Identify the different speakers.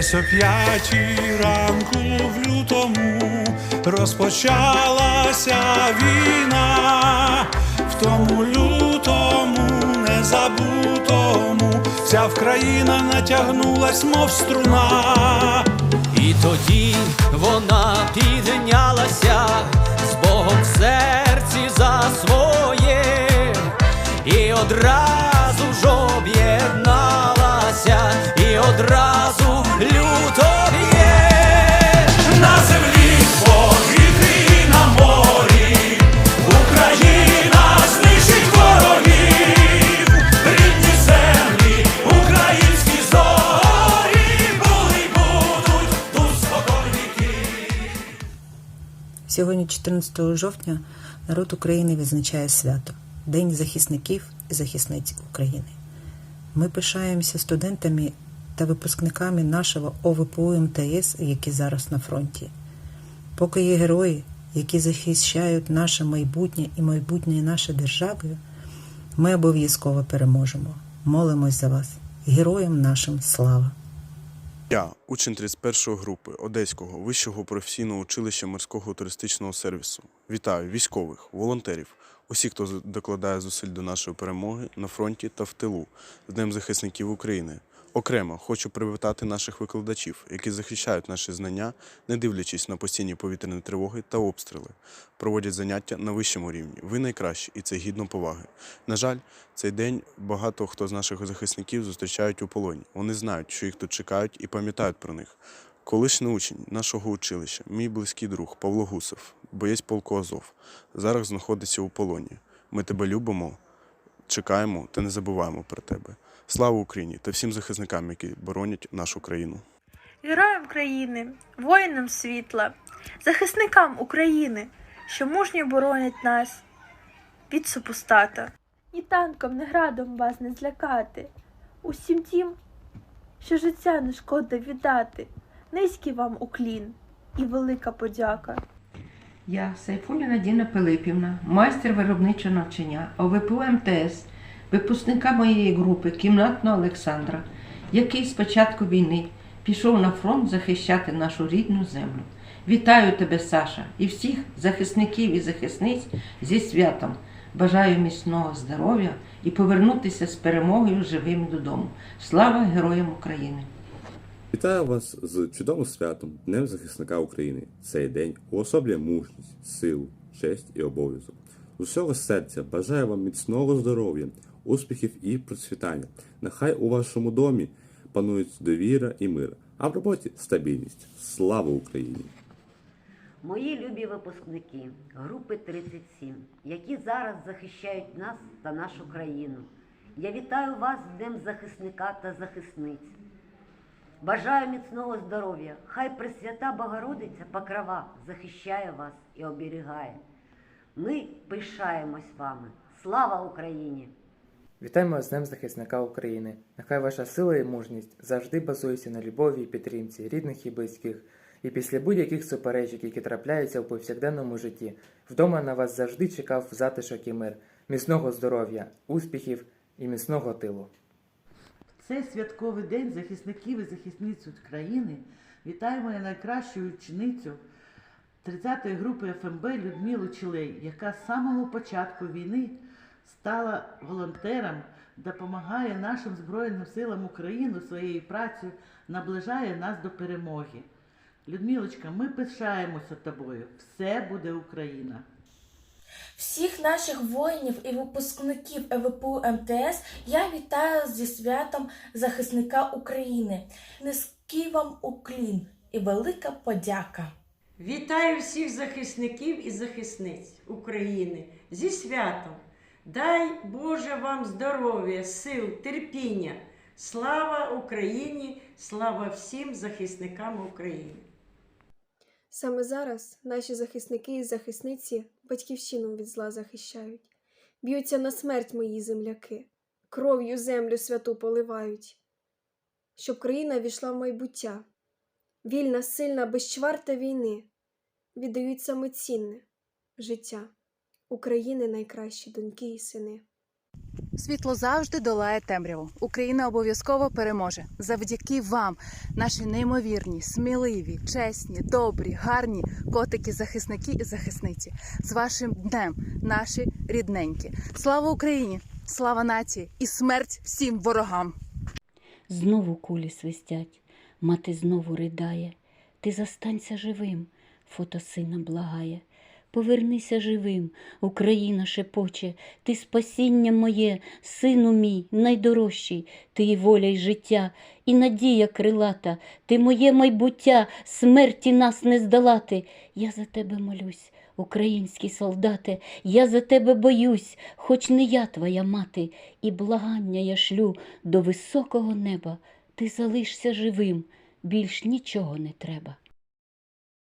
Speaker 1: Десь о п'ятій ранку в лютому розпочалася війна, в тому лютому незабутому вся Вкраїна натягнулась, мов струна.
Speaker 2: І тоді вона піднялася з Богом в серці за своє, і одразу ж об'єдналася,
Speaker 3: Сьогодні, 14 жовтня, народ України відзначає свято День захисників і захисниць України. Ми пишаємося студентами та випускниками нашого ОВПУ МТС, які зараз на фронті. Поки є герої, які захищають наше майбутнє і майбутнє нашої держави, ми обов'язково переможемо. Молимось за вас. Героям нашим слава!
Speaker 4: Я, учень 31 групи Одеського вищого професійного училища морського туристичного сервісу. Вітаю військових, волонтерів, усі, хто докладає зусиль до нашої перемоги на фронті та в тилу з Днем захисників України. Окремо хочу привітати наших викладачів, які захищають наші знання, не дивлячись на постійні повітряні тривоги та обстріли, проводять заняття на вищому рівні. Ви найкращі, і це гідно поваги. На жаль, цей день багато хто з наших захисників зустрічають у полоні. Вони знають, що їх тут чекають і пам'ятають про них. Колишній учень нашого училища, мій близький друг Павло Гусев, боєць полку Азов, зараз знаходиться у полоні. Ми тебе любимо, чекаємо та не забуваємо про тебе. Слава Україні та всім захисникам, які боронять нашу країну.
Speaker 5: Героям країни, воїнам світла, захисникам України, що мужньо боронять нас від супостата. Ні танком, ні градом вас не злякати. Усім тім, що життя не шкода віддати. Низький вам уклін і велика подяка.
Speaker 6: Я, Сайфуліна Діна Пилипівна, майстер виробничого навчання ОВПУ МТС, випускника моєї групи Кімнатного Олександра, який з початку війни пішов на фронт захищати нашу рідну землю. Вітаю тебе, Саша, і всіх захисників і захисниць зі святом. Бажаю міцного здоров'я і повернутися з перемогою живим додому. Слава Героям України!
Speaker 7: Вітаю вас з чудовим святом Днем захисника України. Цей день уособлює мужність, силу, честь і обов'язок. З усього серця бажаю вам міцного здоров'я, успіхів і процвітання. Нехай у вашому домі панують довіра і мир, а в роботі стабільність. Слава Україні!
Speaker 8: Мої любі випускники групи 37, які зараз захищають нас та нашу країну. Я вітаю вас з Днем захисника та захисниць. Бажаю міцного здоров'я. Хай Пресвята Богородиця покрова захищає вас і оберігає. Ми пишаємось вами. Слава Україні!
Speaker 9: Вітаємо з Днем захисника України. Нехай ваша сила і мужність завжди базується на любові і підтримці рідних і близьких. І після будь-яких суперечок, які трапляються в повсякденному житті, вдома на вас завжди чекав затишок і мир, міцного здоров'я, успіхів і міцного тилу.
Speaker 10: Цей святковий день захисників і захисниць України вітаю мою найкращу ученицю 30-ї групи ФМБ Людмилу Чилей, яка з самого початку війни стала волонтером, допомагає нашим Збройним силам України своєю працею, наближає нас до перемоги. Людмилочка, ми пишаємося тобою. Все буде Україна.
Speaker 11: Всіх наших воїнів і випускників ЕВПУ МТС я вітаю зі святом захисника України. Низький вам уклін і велика подяка.
Speaker 12: Вітаю всіх захисників і захисниць України зі святом. Дай Боже вам здоров'я, сил, терпіння. Слава Україні! Слава всім захисникам України!
Speaker 13: Саме зараз наші захисники і захисниці батьківщину від зла захищають. Б'ються на смерть мої земляки, кров'ю землю святу поливають, щоб країна війшла в майбуття. Вільна, сильна, безчварта війни віддають саме цінне життя України найкращі доньки і сини.
Speaker 14: Світло завжди долає темряву. Україна обов'язково переможе. Завдяки вам, наші неймовірні, сміливі, чесні, добрі, гарні котики, захисники і захисниці. З вашим днем, наші рідненькі. Слава Україні! Слава нації і смерть всім ворогам!
Speaker 15: Знову кулі свистять, мати знову ридає. Ти застанься живим, фото сина благає. Повернися живим, Україна шепоче, ти спасіння моє, сину мій, найдорожчий, ти і воля, й життя, і надія крилата, ти моє майбуття, смерті нас не здолати. Я за тебе молюсь, український солдате, я за тебе боюсь, хоч не я твоя мати, і благання я шлю до високого неба. Ти залишся живим, більш нічого не треба.